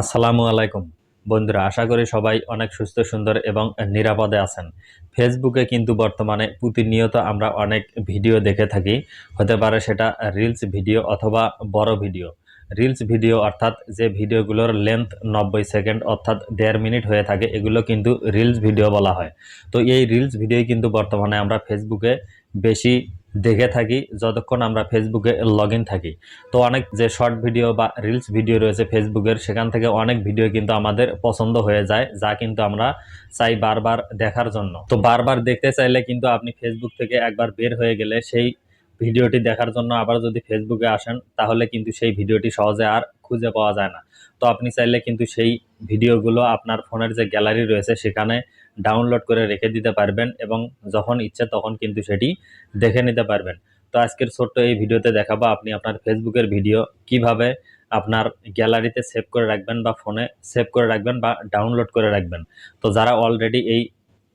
আসসালামু আলাইকুম। বন্ধুরা, আশা করি সবাই অনেক সুস্থ, সুন্দর এবং নিরাপদে আছেন। ফেসবুকে কিন্তু বর্তমানে প্রতিনিয়ত আমরা অনেক ভিডিও দেখে থাকি। হতে পারে সেটা রিলস ভিডিও অথবা বড় ভিডিও। রিলস ভিডিও অর্থাৎ যে ভিডিওগুলোর লেন্থ নব্বই সেকেন্ড অর্থাৎ দেড় মিনিট হয়ে থাকে, এগুলো কিন্তু রিলস ভিডিও বলা হয়। তো এই রিলস ভিডিও কিন্তু বর্তমানে আমরা ফেসবুকে বেশি দেখে থাকি, যতক্ষণ আমরা ফেসবুকে লগ থাকি। তো অনেক যে শর্ট ভিডিও বা রিলস ভিডিও রয়েছে ফেসবুকের সেখান থেকে অনেক ভিডিও কিন্তু আমাদের পছন্দ হয়ে যায়, যা কিন্তু আমরা চাই বারবার দেখার জন্য। তো বারবার দেখতে চাইলে কিন্তু আপনি ফেসবুক থেকে একবার বের হয়ে গেলে সেই ভিডিওটি দেখার জন্য আবার যদি ফেসবুকে আসেন, তাহলে কিন্তু সেই ভিডিওটি সহজে আর খুঁজে পাওয়া যায় না। তো আপনি চাইলে কিন্তু সেই ভিডিওগুলো আপনার ফোনের যে গ্যালারি রয়েছে, সেখানে ডাউনলোড করে রেখে দিতে পারবেন এবং যখন ইচ্ছে তখন কিন্তু সেটি দেখে নিতে পারবেন। তো আজকের ছোট্ট এই ভিডিওতে দেখাবো আপনি আপনার ফেসবুকের ভিডিও কীভাবে আপনার গ্যালারিতে সেভ করে রাখবেন বা ফোনে সেভ করে রাখবেন বা ডাউনলোড করে রাখবেন। তো যারা অলরেডি এই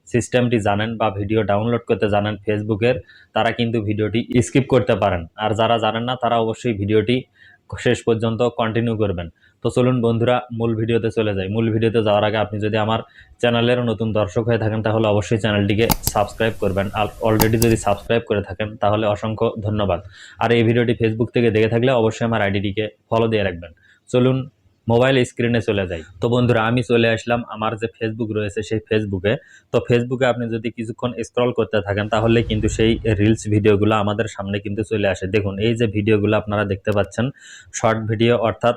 সিস্টেমটি জানেন বা ভিডিও ডাউনলোড করতে জানেন ফেসবুকের তারা কিন্তু ভিডিওটি স্কিপ করতে পারেন। আর যারা জানেন না, তারা অবশ্যই ভিডিওটি শেষ পর্যন্ত কন্টিনিউ করবেন। তো চলুন বন্ধুরা, মূল ভিডিওতে চলে যাই। মূল ভিডিওতে যাওয়ার আগে আপনি যদি আমার চ্যানেলের নতুন দর্শক হয়ে থাকেন, তাহলে অবশ্যই চ্যানেলটিকে সাবস্ক্রাইব করবেন। আর অলরেডি যদি সাবস্ক্রাইব করে থাকেন, তাহলে অসংখ্য ধন্যবাদ। আর এই ভিডিওটি ফেসবুক থেকে দেখে থাকলে অবশ্যই আমার আইডিটিকে ফলো দিয়ে রাখবেন। চলুন মোবাইল স্ক্রিনে চলে যাই। তো বন্ধুরা, আমি চলে আসলাম আমার যে ফেসবুক রয়েছে, সেই ফেসবুকে তো ফেসবুকে আপনি যদি কিছুক্ষণ স্ক্রল করতে থাকেন, তাহলে কিন্তু সেই রিলস ভিডিওগুলো আমাদের সামনে কিন্তু চলে আসে। দেখুন, এই যে ভিডিওগুলো আপনারা দেখতে পাচ্ছেন শর্ট ভিডিও অর্থাৎ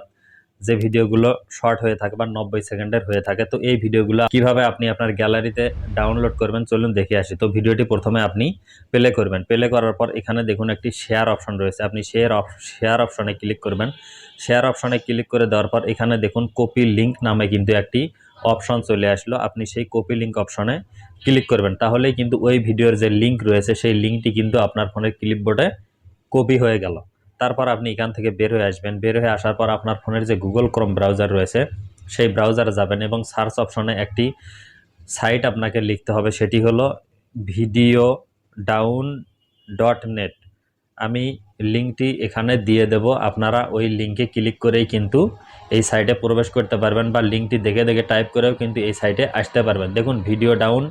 যে ভিডিওগুলো শর্ট হয়ে থাকে বা নব্বই সেকেন্ডের হয়ে থাকে, তো এই ভিডিওগুলো কীভাবে আপনি আপনার গ্যালারিতে ডাউনলোড করবেন চলুন দেখে আসি। তো ভিডিওটি প্রথমে আপনি প্লে করবেন। প্লে করার পর এখানে দেখুন একটি শেয়ার অপশন রয়েছে। আপনি শেয়ার অপ শেয়ার অপশনে ক্লিক করবেন। শেয়ার অপশনে ক্লিক করে দেওয়ার পর এখানে দেখুন কপি লিঙ্ক নামে কিন্তু একটি অপশন চলে আসলো। আপনি সেই কপি লিঙ্ক অপশনে ক্লিক করবেন। তাহলেই কিন্তু ওই ভিডিওর যে লিঙ্ক রয়েছে, সেই লিঙ্কটি কিন্তু আপনার ফোনের ক্লিপবোর্ডে কপি হয়ে গেল। তারপর আপনি এখান থেকে বের হয়ে আসবেন। বের হয়ে আসার পর আপনার ফোনের যে গুগল ক্রোম ব্রাউজার রয়েছে, সেই ব্রাউজারে যাবেন এবং সার্চ অপশনে একটি সাইট আপনাকে লিখতে হবে। সেটি হলো ভিডিও ডাউন ডট নেট আমি লিঙ্কটি এখানে দিয়ে দেব। আপনারা ওই লিঙ্কে ক্লিক করেই কিন্তু এই সাইটে প্রবেশ করতে পারবেন বা লিঙ্কটি দেখে দেখে টাইপ করেও কিন্তু এই সাইটে আসতে পারবেন। দেখুন ভিডিও ডাউন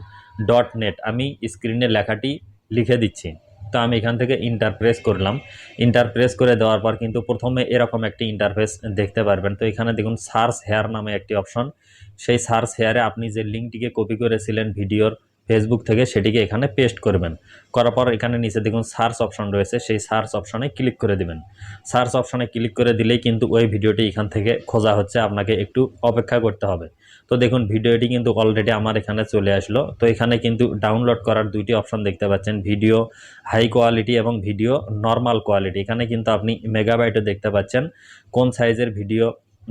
ডট নেট আমি স্ক্রিনে লেখাটি লিখে দিচ্ছি। তো আমি এখান থেকে ইন্টারপ্রেস করলাম। ইন্টারপ্রেস করে দেওয়ার পর কিন্তু প্রথমে এরকম একটি ইন্টারফেস দেখতে পারবেন। তো এখানে দেখুন সার্চ হেয়ার নামে একটি অপশন সেই সার্চ হেয়ারে আপনি যে লিঙ্কটিকে কপি করেছিলেন ভিডিওর ফেসবুক থেকে সেটিকে এখানে পেস্ট করবেন। করার পর এখানে নিচে দেখুন সার্চ অপশন রয়েছে। সেই সার্চ অপশনে ক্লিক করে দিবেন। সার্চ অপশনে ক্লিক করে দিলেই কিন্তু ওই ভিডিওটি এখান থেকে খোঁজা হচ্ছে। আপনাকে একটু অপেক্ষা করতে হবে। তো দেখুন, ভিডিওটি কিন্তু অলরেডি আমার এখানে চলে আসলো। তো এখানে কিন্তু ডাউনলোড করার দুইটি অপশন দেখতে পাচ্ছেন। ভিডিও হাই কোয়ালিটি এবং ভিডিও নর্মাল কোয়ালিটি এখানে কিন্তু আপনি মেগাবাইটে দেখতে পাচ্ছেন। কোন সাইজের ভিডিও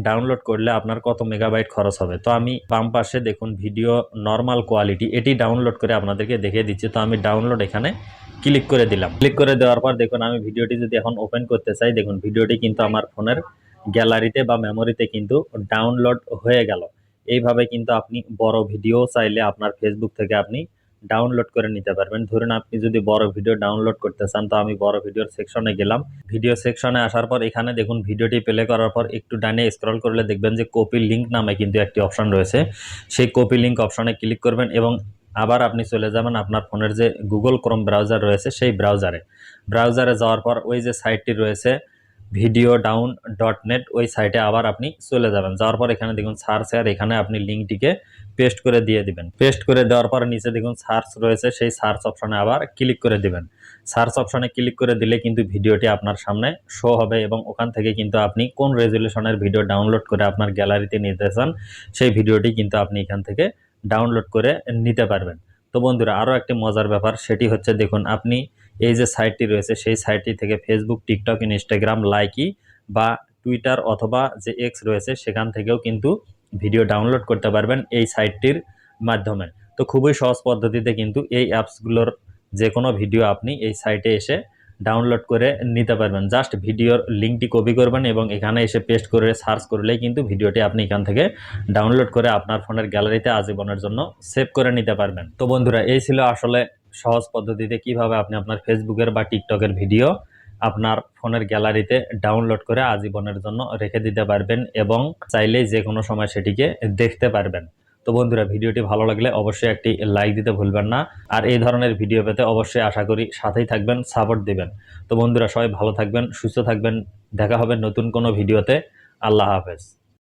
ডাউনলোড করলে আপনার কত মেগাবাইট খরচ হবে। তো আমি বাম পাশে দেখুন ভিডিও নর্মাল কোয়ালিটি এটি ডাউনলোড করে আপনাদেরকে দেখিয়ে দিচ্ছি। তো আমি ডাউনলোড এখানে ক্লিক করে দিলাম। ক্লিক করে দেওয়ার পর দেখুন আমি ভিডিওটি যদি এখন ওপেন করতে চাই, দেখুন ভিডিওটি কিন্তু আমার ফোনের গ্যালারিতে বা মেমোরিতে কিন্তু ডাউনলোড হয়ে গেল। এইভাবে কিন্তু আপনি বড় ভিডিও চাইলে আপনার ফেসবুক থেকে আপনি ডাউনলোড করে নিতে পারবেন। ধরুন আপনি যদি বড় ভিডিও ডাউনলোড করতে চান, তো আমি বড় ভিডিওর সেকশনে গেলাম। ভিডিও সেকশনে আসার পর এখানে দেখুন ভিডিওটি প্লে করার পর একটু ডানে স্ক্রল করলে দেখবেন যে কপি লিঙ্ক নামে কিন্তু একটি অপশন রয়েছে। সেই কপি লিঙ্ক অপশনে ক্লিক করবেন এবং আবার আপনি চলে যাবেন আপনার ফোনের যে গুগল ক্রোম ব্রাউজার রয়েছে, সেই ব্রাউজারে ব্রাউজারে যাওয়ার পর ওই যে সাইটটি রয়েছে ভিডিও ডাউন ডট নেট ওই সাইটে আবার আপনি চলে যাবেন। যাওয়ার পর এখানে দেখুন সার্চ আর এখানে আপনি লিঙ্কটিকে পেস্ট করে দিয়ে দিবেন। পেস্ট করে দেওয়ার পর নিচে দেখুন সার্চ রয়েছে, সেই সার্চ অপশনে আবার ক্লিক করে দিবেন। সার্চ অপশনে ক্লিক করে দিলে কিন্তু ভিডিওটি আপনার সামনে শো হবে এবং ওখান থেকে কিন্তু আপনি কোন রেজুলেশনের ভিডিও ডাউনলোড করে আপনার গ্যালারিতে নিতে চান, সেই ভিডিওটি কিন্তু আপনি এখান থেকে ডাউনলোড করে নিতে পারবেন। তো বন্ধুরা, আরও একটি মজার ব্যাপার, সেটি হচ্ছে দেখুন, আপনি এই যে সাইটটি রয়েছে, সেই সাইটটি থেকে ফেসবুক টিকটক ইনস্টাগ্রাম লাইকি বা টুইটার অথবা যে এক্স রয়েছে, সেখান থেকেও কিন্তু ভিডিও ডাউনলোড করতে পারবেন এই সাইটটির মাধ্যমে। তো খুবই সহজ পদ্ধতিতে কিন্তু এই অ্যাপসগুলোর যে কোনো ভিডিও আপনি এই সাইটে এসে ডাউনলোড করে নিতে পারবেন। জাস্ট ভিডিওর লিঙ্কটি কপি করবেন এবং এখানে এসে পেস্ট করে সার্চ করলেই কিন্তু ভিডিওটি আপনি এখান থেকে ডাউনলোড করে আপনার ফোনের গ্যালারিতে আজীবনের জন্য সেভ করে নিতে পারবেন। তো বন্ধুরা, এই ছিল আসলে সহজ পদ্ধতিতে কীভাবে আপনি আপনার ফেসবুকের বা টিকটকের ভিডিও আপনার ফোনের গ্যালারিতে ডাউনলোড করে আজীবনের জন্য রেখে দিতে পারবেন এবং চাইলেই যে কোনো সময় সেটিকে দেখতে পারবেন। তো বন্ধুরা, ভিডিওটি ভালো লাগলে অবশ্যই একটি লাইক দিতে ভুলবেন না। আর এই ধরনের ভিডিও পেতে অবশ্যই আশা করি সাথেই থাকবেন সাপোর্ট দিবেন। তো বন্ধুরা, সবাই ভালো থাকবেন, সুস্থ থাকবেন। দেখা হবে নতুন কোনো ভিডিওতে। আল্লাহ হাফেজ।